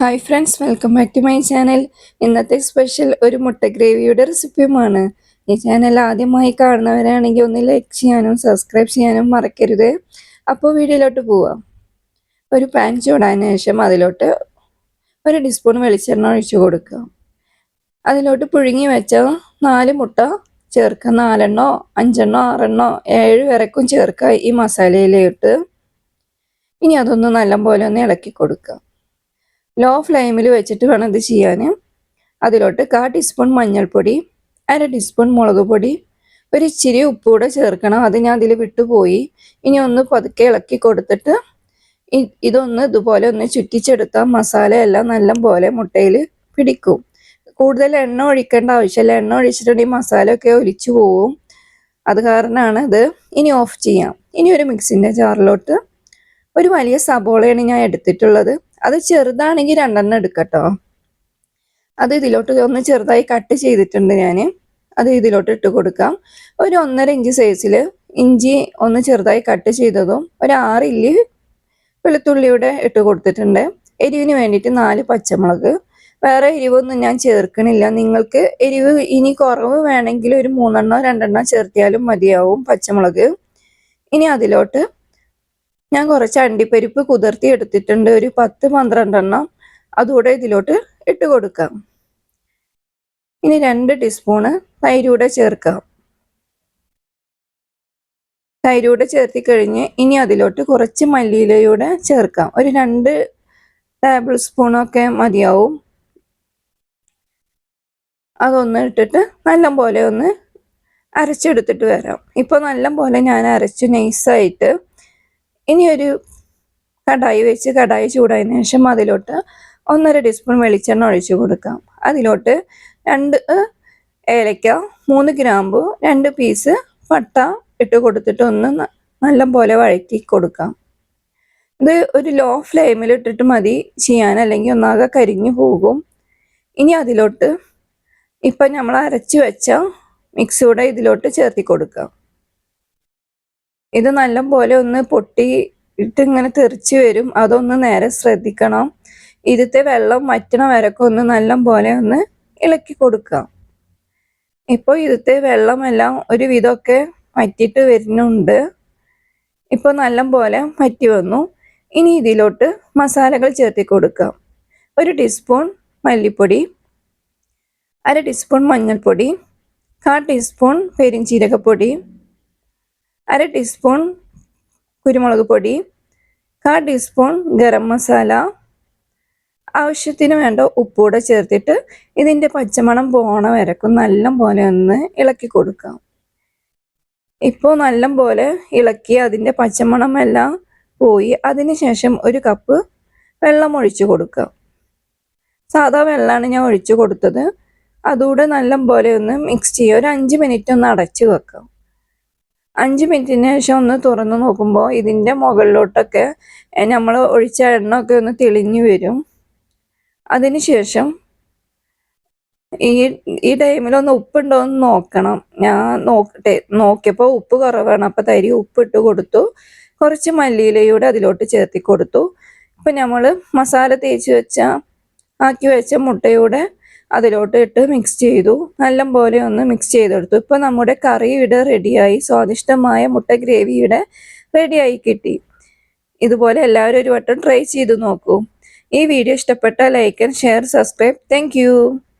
Hi friends welcome back to my channel ഇന്നത്തെ special ഒരു മുട്ട ഗ്രേവിയുടെ റെസിപ്പിയുമാണ് ഈ ചാനൽ ആദ്യമായി കാണുന്നവരാണെങ്കിൽ ഒന്ന് ലൈക്ക് ചെയ്യാനും സബ്സ്ക്രൈബ് ചെയ്യാനും മറക്കരുത്. അപ്പോൾ വീഡിയോയിലോട്ട് പോവാം. ഒരു പാൻ ചൂടാന് ശേഷം അതിലോട്ട് ഒരു ടീസ്പൂൺ വെളിച്ചെണ്ണ ഒഴിച്ചു കൊടുക്കുക. അതിലോട്ട് പുഴുങ്ങി വെച്ച നാല് മുട്ട ചേർക്കുക. നാലെണ്ണോ അഞ്ചെണ്ണോ ആറെണ്ണോ ഏഴ് വരക്കും ചേർക്കുക ഈ മസാലയിലിട്ട്. ഇനി അതൊന്ന് നല്ലപോലെ ഒന്ന് ഇളക്കി കൊടുക്കുക. ലോ ഫ്ലെയിമിൽ വെച്ചിട്ട് വേണം ഇത് ചെയ്യാൻ അതിലോട്ട് കാ ടീസ്പൂൺ മഞ്ഞൾപ്പൊടി അര ടീസ്പൂൺ മുളക് പൊടി ഒരു ഇച്ചിരി ഉപ്പ് കൂടെ ചേർക്കണം. അത് ഞാൻ അതിൽ വിട്ടുപോയി. ഇനി ഒന്ന് പതുക്കെ ഇളക്കി കൊടുത്തിട്ട് ഇതൊന്ന് ഇതുപോലെ ഒന്ന് ചുറ്റിച്ചെടുത്താൽ മസാല എല്ലാം നല്ല പോലെ മുട്ടയിൽ പിടിക്കും. കൂടുതൽ എണ്ണ ഒഴിക്കേണ്ട ആവശ്യമില്ല. എണ്ണ ഒഴിച്ചിട്ടുണ്ടെങ്കിൽ മസാല ഒക്കെ ഒലിച്ചു പോവും. അത് കാരണമാണ് ഇത്. ഇനി ഓഫ് ചെയ്യാം. ഇനി ഒരു മിക്സിന്റെ ജാറിലോട്ട് ഒരു വലിയ സബോളയാണ് ഞാൻ എടുത്തിട്ടുള്ളത്. അത് ചെറുതാണെങ്കിൽ രണ്ടെണ്ണം എടുക്കട്ടോ. അത് ഇതിലോട്ട് ഒന്ന് ചെറുതായി കട്ട് ചെയ്തിട്ടുണ്ട് ഞാൻ അത് ഇതിലോട്ട് ഇട്ട് കൊടുക്കാം. ഒരു ഒന്നര ഇഞ്ച് സൈസിൽ ഇഞ്ചി ഒന്ന് ചെറുതായി കട്ട് ചെയ്തതും ഒരു ആറ് ഇല്ലി വെളുത്തുള്ളിയുടെ ഇട്ട് കൊടുത്തിട്ടുണ്ട്. എരിവിന് വേണ്ടിയിട്ട് നാല് പച്ചമുളക്. വേറെ എരിവൊന്നും ഞാൻ ചേർക്കണില്ല. നിങ്ങൾക്ക് എരിവ് ഇനി കുറവ് വേണമെങ്കിൽ ഒരു മൂന്നെണ്ണോ രണ്ടെണ്ണോ ചേർത്തിയാലും മതിയാവും പച്ചമുളക്. ഇനി അതിലോട്ട് ഞാൻ കുറച്ച് അണ്ടിപ്പരിപ്പ് കുതിർത്തി എടുത്തിട്ടുണ്ട്. ഒരു പത്ത് പന്ത്രണ്ടെണ്ണം അതുകൂടെ ഇതിലോട്ട് ഇട്ട് കൊടുക്കാം. ഇനി രണ്ട് ടീസ്പൂണ് തൈര് കൂടെ ചേർക്കാം. തൈര് കൂടെ ചേർത്തി കഴിഞ്ഞ് ഇനി അതിലോട്ട് കുറച്ച് മല്ലിയിലയൂടെ ചേർക്കാം. ഒരു രണ്ട് ടേബിൾ സ്പൂണൊക്കെ മതിയാവും. അതൊന്ന് ഇട്ടിട്ട് നല്ല പോലെ ഒന്ന് അരച്ചെടുത്തിട്ട് വരാം. ഇപ്പോൾ നല്ല പോലെ ഞാൻ അരച്ച് നൈസായിട്ട് ഇനി കടായി വെച്ച് കടായി ചൂടായതിനു ശേഷം അതിലോട്ട് ഒന്നര ടീസ്പൂൺ വെളിച്ചെണ്ണ ഒഴിച്ച് കൊടുക്കാം. അതിലോട്ട് രണ്ട് ഏലക്ക മൂന്ന് ഗ്രാമ്പു രണ്ട് പീസ് പട്ട ഇട്ട് കൊടുത്തിട്ട് ഒന്ന് നല്ല പോലെ വഴറ്റി കൊടുക്കാം. ഇത് ഒരു ലോ ഫ്ലെയിമിൽ ഇട്ടിട്ട് മതി. ചെയ്യാൻ അല്ലെങ്കിൽ ഒന്നാകെ കരിഞ്ഞു പോകും. ഇനി അതിലോട്ട് ഇപ്പം നമ്മൾ അരച്ചു വെച്ച മിക്സിയുടെ ഇതിലോട്ട് ചേർത്തി കൊടുക്കാം. ഇത് നല്ലപോലെ ഒന്ന് പൊട്ടി ഇട്ട് ഇങ്ങനെ തെറിച്ച് വരും. അതൊന്ന് നേരെ ശ്രദ്ധിക്കണം. ഇതിത്തെ വെള്ളം വറ്റണ വരക്ക് ഒന്ന് നല്ല പോലെ ഒന്ന് ഇളക്കി കൊടുക്കാം ഇപ്പോൾ ഇതിത്തെ വെള്ളമെല്ലാം ഒരു വിധമൊക്കെ വറ്റിയിട്ട് വരുന്നുണ്ട്. ഇപ്പോൾ നല്ലപോലെ വറ്റി വന്നു. ഇനി ഇതിലോട്ട് മസാലകൾ ചേർത്തി കൊടുക്കാം ഒരു ടീസ്പൂൺ മല്ലിപ്പൊടി അര ടീസ്പൂൺ മഞ്ഞൾപ്പൊടി കാ ടീസ്പൂൺ പെരിഞ്ചീരകപ്പൊടി അര ടീസ്പൂൺ കുരുമുളക് പൊടി കാ ടീസ്പൂൺ ഗരം മസാല. ആവശ്യത്തിന് വേണ്ട ഉപ്പൂടെ ചേർത്തിട്ട് ഇതിന്റെ പച്ചമണം പോണ വരക്കും നല്ല പോലെ ഒന്ന് ഇളക്കി കൊടുക്കാം ഇപ്പോൾ നല്ല പോലെ ഇളക്കി അതിന്റെ പച്ചമണം എല്ലാം പോയി. അതിനുശേഷം ഒരു കപ്പ് വെള്ളം ഒഴിച്ചു കൊടുക്കാം സാധാ വെള്ളമാണ് ഞാൻ ഒഴിച്ചു കൊടുത്തത്. അതുകൂടെ നല്ല പോലെ ഒന്ന് മിക്സ് ചെയ്യുക. ഒരു അഞ്ച് മിനിറ്റ് ഒന്ന് അടച്ചു വെക്കാം അഞ്ച് മിനിറ്റിന് ശേഷം ഒന്ന് തുറന്നു നോക്കുമ്പോൾ ഇതിന്റെ മുകളിലോട്ടൊക്കെ നമ്മൾ ഒഴിച്ച എണ്ണൊക്കെ ഒന്ന് തെളിഞ്ഞു വരും. അതിനുശേഷം ഈ ഈ ടൈമിൽ ഒന്ന് ഉപ്പുണ്ടോ എന്ന് നോക്കണം. ഞാൻ നോക്കട്ടെ നോക്കിയപ്പോൾ ഉപ്പ് കുറവാണ്. അപ്പോൾ തരി ഉപ്പ് ഇട്ട് കൊടുത്തു. കുറച്ച് മല്ലിയിലയൂടെ അതിലോട്ട് ചേർത്തി കൊടുത്തു. ഇപ്പം നമ്മൾ മസാല തേച്ച് വെച്ച ആക്കി വെച്ച മുട്ടയൂടെ അതിലോട്ട് ഇട്ട് മിക്സ് ചെയ്തു. നല്ലപോലെ ഒന്ന് മിക്സ് ചെയ്തെടുത്തു. ഇപ്പം നമ്മുടെ കറിയുടെ റെഡിയായി സ്വാദിഷ്ടമായ മുട്ട ഗ്രേവിയുടെ റെഡിയായി കിട്ടി. ഇതുപോലെ എല്ലാവരും ഒരു വട്ടം ട്രൈ ചെയ്ത് നോക്കൂ. ഈ വീഡിയോ ഇഷ്ടപ്പെട്ടാൽ like and share subscribe thank